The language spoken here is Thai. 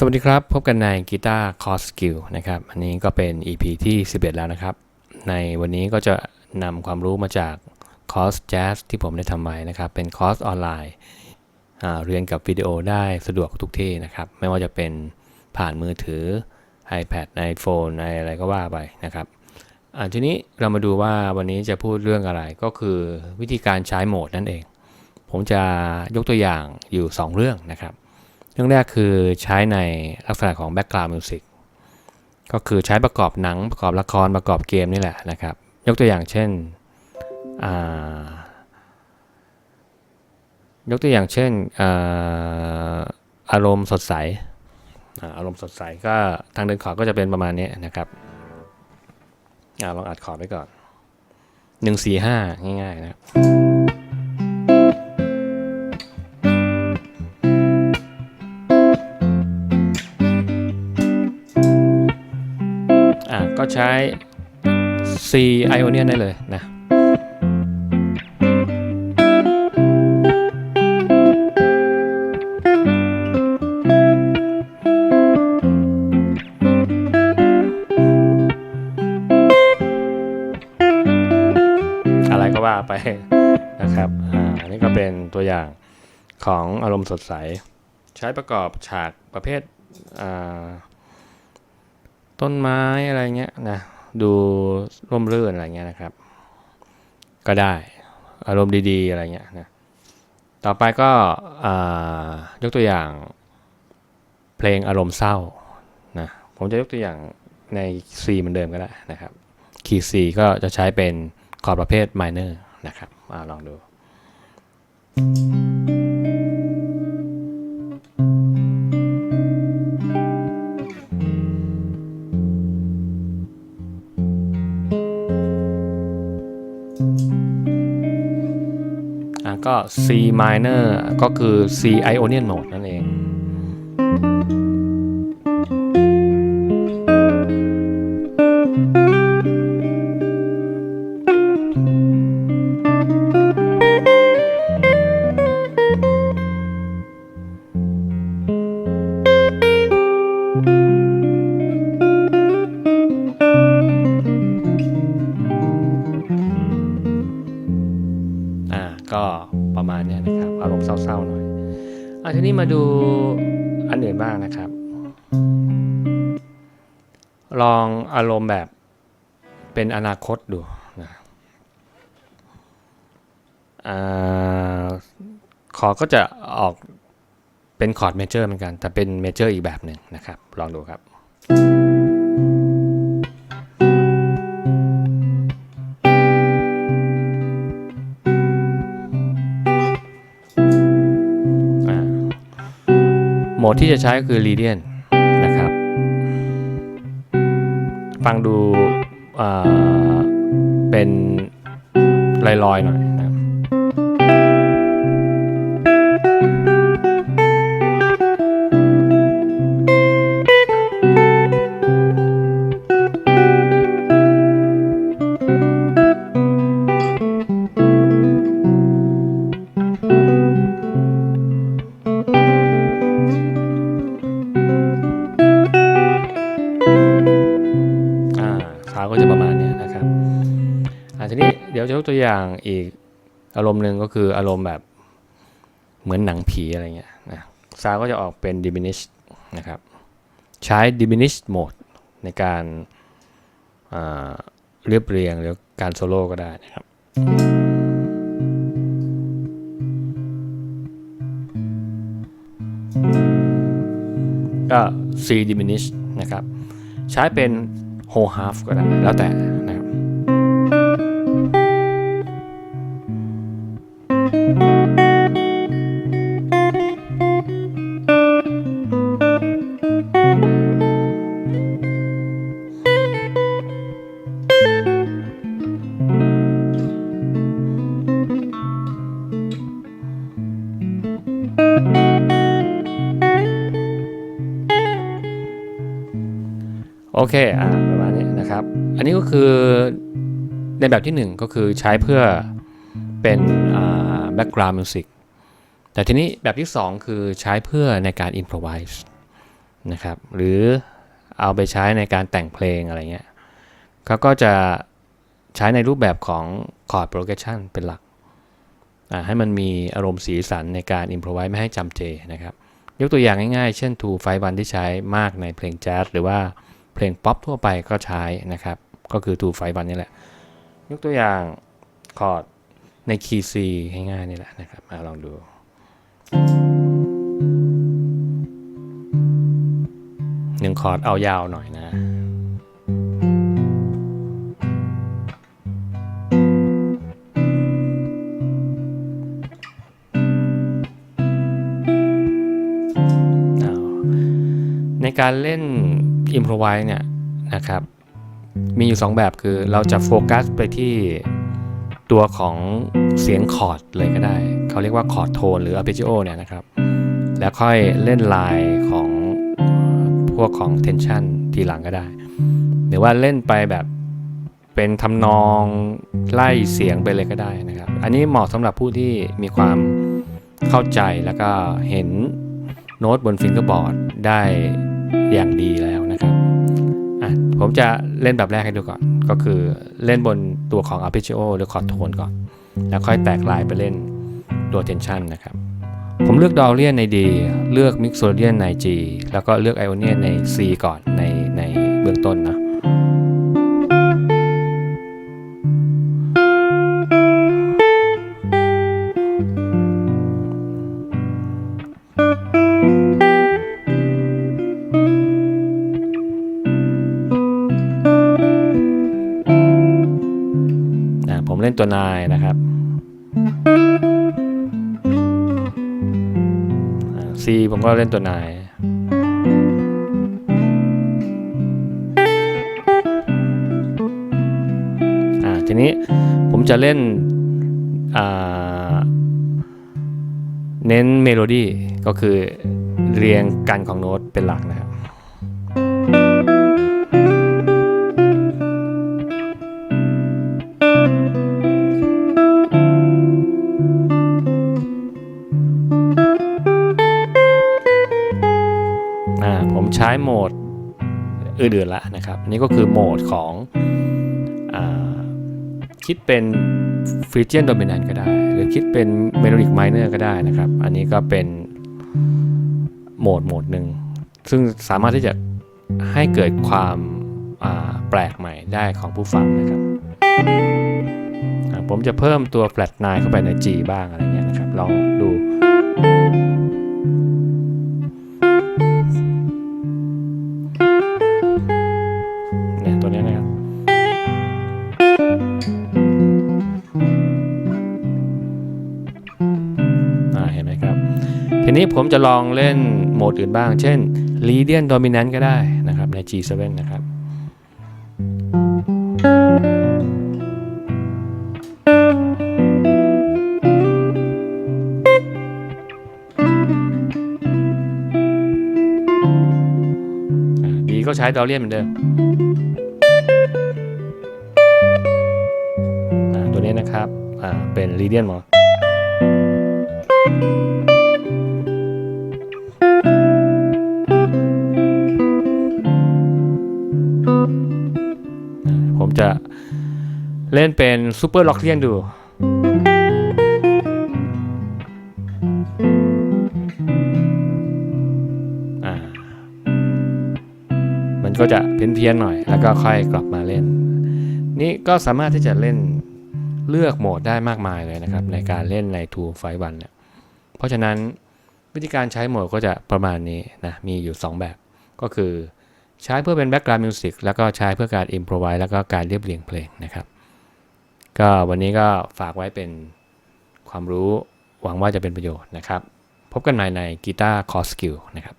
สวัสดีครับ พบกันในกีตาร์คอร์สกิลนะครับ อันนี้ก็เป็น EP ที่ 11 แล้วนะครับ ในวันนี้ก็จะนำความรู้มาจากคอร์สแจ๊สที่ผมได้ทำไว้นะครับ เป็นคอร์สออนไลน์เรียนกับวิดีโอได้สะดวกทุกที่นะครับ ไม่ว่าจะเป็นผ่านมือถือ iPad iPhone อะไรก็ว่าไปนะครับอ่าทีนี้เรามาดูว่าวันนี้จะพูดเรื่องอะไรก็คือวิธีการใช้โหมดนั่นเอง ผมจะยกตัวอย่างอยู่ 2 เรื่องนะครับ รื่องแรกคือใช้ในลักษณะของ background music ก็คือใช้ประกอบหนังประกอบละครประกอบเกมนี่แหละนะครับ ยกตัวอย่างเช่น ยกตัวอย่างเช่นอารมณ์สดใส อารมณ์สดใสก็ทางเดินคอร์ดก็จะเป็นประมาณนี้นะครับอลองอัดคอร์ดไว้ก่อน 1 4 5 ง่ายๆนะ อะก็ใช้ C Ionian ได้เลยนะอะไรก็ว่าไปนะครับอ่าอันนี้ก็เป็นตัวอย่างของอารมณ์สดใส ใช้ประกอบฉากประเภทอ่า ต้นไม้อะไรเงี้ยนะดูร่มรื่นอะไรเงี้ยนะครับ ก็ได้อารมณ์ดีๆอะไรเงี้ยนะต่อไปก็อ่ายกตัวอย่างเพลงอารมณ์เศร้านะผมจะยกตัวอย่างใน C เหมือนเดิมก็ได้นะครับคีย์ C ก็จะใช้เป็นคอร์ดประเภท minor นะครับอาลองดูอะ ก็ C minor ก็คือ C Ionian mode อะทีนี้มาดูอันอื่นบ้างนะครับ ลองอารมณ์แบบเป็นอนาคตดูนะอ่าคอก็จะออกเป็นคอร์ดเมเจอร์เหมือนกัน แต่เป็นเมเจอร์อีกแบบหนึ่งนะครับ ลองดูครับ โหมดที่จะใช้ก็คือ r a d i a n นะครับ ฟังดูเป็นลอยๆหน่อยาสาวก็จะประมาณนี้นะครับอ่าทีนี้เดี๋ยวจะยกตัวอย่างอีกอารมณ์หนึ่งก็คืออารมณ์แบบเหมือนหนังผีอะไรเงี้ยนะซาวก็จะออกเป็น diminish นะครับใช้ diminish mode ในการเรียบเรียงหรือการโซโล่ก็ได้นะครับก็ C diminish นะครับ ใช้เป็น whole half ก็ได้แล้วแต่ โอเคอ่าประมาณนี้นะครับ อันนี้ก็คือในแบบที่หนึ่งก็คือใช้เพื่อเป็นอ่า background music แต่ทีนี้แบบที่สองคือใช้เพื่อในการ improvise นะครับหรือเอาไปใช้ในการแต่งเพลงอะไรเงี้ยเขาก็จะใช้ในรูปแบบของ chord progression เป็นหลักอ่าให้มันมีอารมณ์สีสันในการ improvise ไม่ให้จำเจนะครับ ยกตัวอย่างง่ายๆ เช่น2 5 1ที่ใช้มากในเพลงแจ๊สหรือว่า เพลงป๊อปทั่วไปก็ใช้นะครับ ก็คือ2 5 1นี่แหละ ยกตัวอย่างคอร์ดในคีย์ C ง่ายๆนี่แหละนะครับ มาลองดูหนึ่งคอร์ดเอายาวหน่อยนะในการเล่น improvise เนี่ยนะครับ มีอยู่ 2 แบบคือเราจะโฟกัสไปที่ตัวของเสียงคอร์ดเลยก็ได้ เขาเรียกว่าคอร์ดโทนหรือ arpeggio เนี่ยนะครับ แล้วค่อยเล่นลายของพวกของ tension ทีหลังก็ได้ หรือว่าเล่นไปแบบเป็นทำนองไล่เสียงไปเลยก็ได้นะครับ อันนี้เหมาะสำหรับผู้ที่มีความเข้าใจแล้วก็เห็นโน้ตบนฟิงเกอร์บอร์ดได้อย่างดีแล้ว ผมจะเล่นแบบแรกให้ดูก่อน ก็คือเล่นบนตัวของ arpeggio หรือคอร์ดโทนก่อน แล้วค่อยแตกลายไปเล่นตัว tension นะครับ ผมเลือกดอลเลียนใน D เลือกมิกโซเลียนใน G แล้วก็เลือกไอโอเนียนใน C ก่อนในในเบื้องต้น ตัวนายนะครับ C ผมก็เล่นตัวนาย ทีนี้ผมจะเล่นเน้นเมโลดี้ก็คือเรียงกันของโน้ตเป็นหลักนะครับ ใช้โหมดอื่นๆละนะครับนี่ก็คือโหมดของอคิดเป็นฟิเจียนโดมินันก็ได้ หรือคิดเป็นเมโลดิกไมเนอร์ก็ได้นะครับ อันนี้ก็เป็นโหมดโหมดหนึ่ง ซึ่งสามารถที่จะให้เกิดความาแปลกใหม่ได้ของผู้ฟังนะครับ ผมจะเพิ่มตัว flat 9เข้าไปใน G บ้างอะไรเงี้ยนะครับ ลองดู ทีนี้ผมจะลองเล่นโหมดอื่นบ้าง เช่น Lydian Dominant ก็ได้นะครับใน G7 นะครับอ่า D ก็ใช้ดอเลียนเหมือนเดิมตัวนี้นะครับเป็นลีเดียนหมอ จะเล่นเป็นซูเปอร์ล็อกเลียนดูอ่ามันก็จะเพี้ยนๆหน่อย แล้วก็ค่อยกลับมาเล่น นี่ก็สามารถที่จะเล่นเลือกโหมดได้มากมายเลยนะครับ ในการเล่นใน Two f i 1เนี่ยเพราะฉะนั้นวิธีการใช้โหมดก็จะประมาณนี้นะมีอยู่ 2 แบบก็คือ ใช้เพื่อเป็นแบ็กกราวด์มิวสิกแล้วก็ใช้เพื่อการอิมพรไวแล้วก็การเรียบเรียงเพลงนะครับ ก็วันนี้ก็ฝากไว้เป็นความรู้หวังว่าจะเป็นประโยชน์นะครับ พบกันใหม่ในกีตาร์คอร์สกิลนะครับ